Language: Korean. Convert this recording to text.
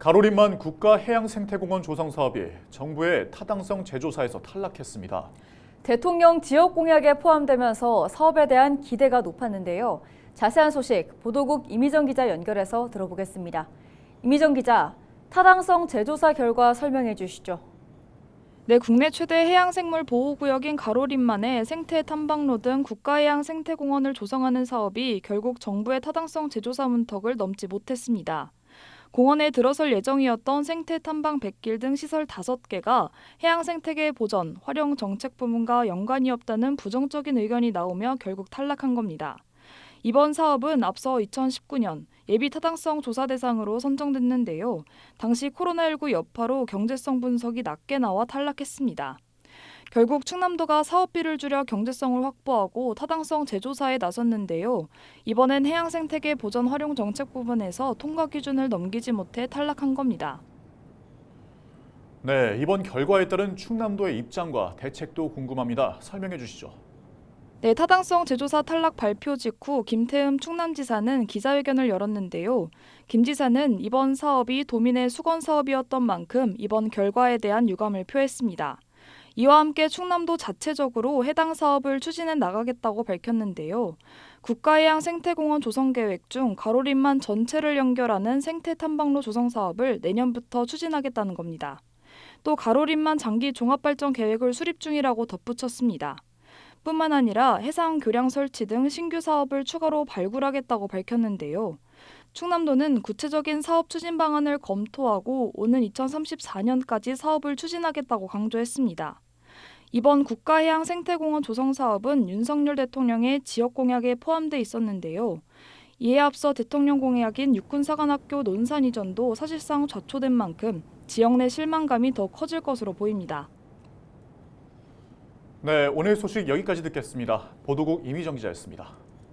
가로림만 국가해양생태공원 조성 사업이 정부의 타당성 재조사에서 탈락했습니다. 대통령 지역 공약에 포함되면서 사업에 대한 기대가 높았는데요. 자세한 소식 보도국 이미정 기자 연결해서 들어보겠습니다. 이미정 기자, 타당성 재조사 결과 설명해 주시죠. 네, 국내 최대 해양생물 보호구역인 가로림만의 생태 탐방로 등 국가해양 생태공원을 조성하는 사업이 결국 정부의 타당성 재조사 문턱을 넘지 못했습니다. 공원에 들어설 예정이었던 생태 탐방 100길 등 시설 5개가 해양 생태계 보전, 활용 정책 부문과 연관이 없다는 부정적인 의견이 나오며 결국 탈락한 겁니다. 이번 사업은 앞서 2019년 예비 타당성 조사 대상으로 선정됐는데요. 당시 코로나19 여파로 경제성 분석이 낮게 나와 탈락했습니다. 결국 충남도가 사업비를 줄여 경제성을 확보하고 타당성 재조사에 나섰는데요. 이번엔 해양 생태계 보전 활용 정책 부분에서 통과 기준을 넘기지 못해 탈락한 겁니다. 네, 이번 결과에 따른 충남도의 입장과 대책도 궁금합니다. 설명해 주시죠. 네, 타당성 재조사 탈락 발표 직후 김태흠 충남지사는 기자회견을 열었는데요. 김 지사는 이번 사업이 도민의 수건 사업이었던 만큼 이번 결과에 대한 유감을 표했습니다. 이와 함께 충남도 자체적으로 해당 사업을 추진해 나가겠다고 밝혔는데요. 국가해양 생태공원 조성 계획 중 가로림만 전체를 연결하는 생태 탐방로 조성 사업을 내년부터 추진하겠다는 겁니다. 또 가로림만 장기 종합발전 계획을 수립 중이라고 덧붙였습니다. 뿐만 아니라 해상 교량 설치 등 신규 사업을 추가로 발굴하겠다고 밝혔는데요. 충남도는 구체적인 사업 추진 방안을 검토하고 오는 2034년까지 사업을 추진하겠다고 강조했습니다. 이번 국가해양 생태공원 조성 사업은 윤석열 대통령의 지역 공약에 포함돼 있었는데요. 이에 앞서 대통령 공약인 육군사관학교 논산 이전도 사실상 좌초된 만큼 지역 내 실망감이 더 커질 것으로 보입니다. 네, 오늘 소식 여기까지 듣겠습니다. 보도국 이미정 기자였습니다.